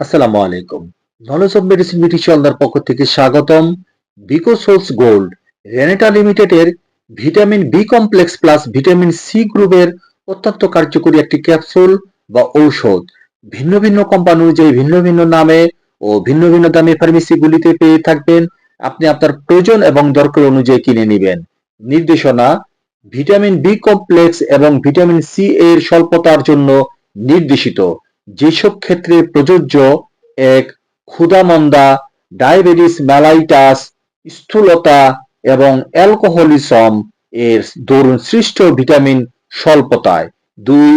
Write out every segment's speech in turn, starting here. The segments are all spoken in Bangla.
আসসালামু আলাইকুম। নলেজ অফ মেডিসিন পক্ষ থেকে স্বাগতম। বিকো সোলস গোল্ড, রেনেটা লিমিটেডের vitamin B complex plus vitamin C গ্রুপের অত্যন্ত কার্যকরী একটি ক্যাপসুল বা ঔষধ। ভিন্ন ভিন্ন কোম্পানি অনুযায়ী ভিন্ন ভিন্ন নামে ও ভিন্ন ভিন্ন দামে ফার্মেসিগুলিতে পেয়ে থাকবেন। আপনি আপনার প্রয়োজন এবং দরকার অনুযায়ী কিনে নেবেন। নির্দেশনা, ভিটামিন বি কমপ্লেক্স এবং ভিটামিন সি এর স্বল্পতার জন্য নির্দেশিত। যেসব ক্ষেত্রে প্রযোজ্য এক ক্ষুধামন্দা, ডায়াবেটিস ম্যালাইটাস স্থূলতা এবং অ্যালকোহলিজম এর দরুন সৃষ্ট ভিটামিন স্বল্পতায়। দুই,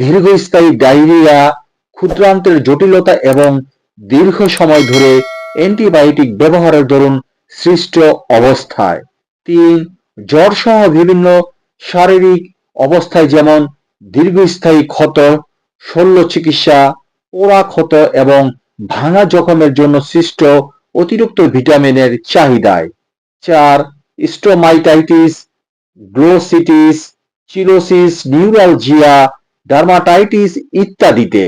দীর্ঘস্থায়ী ডায়রিয়া, ক্ষুদ্রান্তের জটিলতা এবং দীর্ঘ সময় ধরে অ্যান্টিবায়োটিক ব্যবহারের দরুন সৃষ্ট অবস্থায়। তিন জ্বর সহ বিভিন্ন শারীরিক অবস্থায় যেমন দীর্ঘস্থায়ী ক্ষত শল্য চিকিৎসা পোড়া ক্ষত এবং ভাঙা জখমের জন্য সৃষ্ট অতিরিক্ত ভিটামিনের চাহিদায়। চার, স্টোমাইটাইটিস, গ্লোসিটিস চিলোসিস নিউরালজিয়া, ডার্মাটাইটিস ইত্যাদিতে।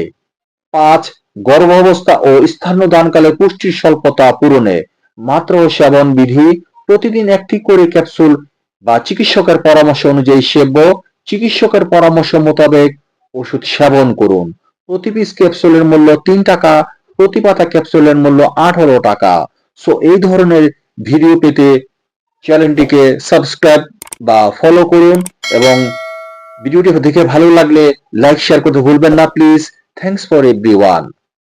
পাঁচ, গর্ভাবস্থা ও স্তন্যদানকালে পুষ্টির স্বল্পতা পূরণে মাত্র সেবন বিধি, প্রতিদিন একটি করে ক্যাপসুল বা চিকিৎসকের পরামর্শ অনুযায়ী সেব্য। চিকিৎসকের পরামর্শ মোতাবেক ওষুধ সেবন করুন। প্রতি পিস ক্যাপসুলের মূল্য তিন টাকা, প্রতি পাতা ক্যাপসুলের মূল্য আঠারো টাকা। সো এই ধরনের ভিডিও পেতে চ্যানেলটিকে সাবস্ক্রাইব বা ফলো করুন এবং ভিডিওটি দেখে ভালো লাগলে লাইক শেয়ার করতে ভুলবেন না প্লিজ থ্যাংকস ফর এভরিওয়ান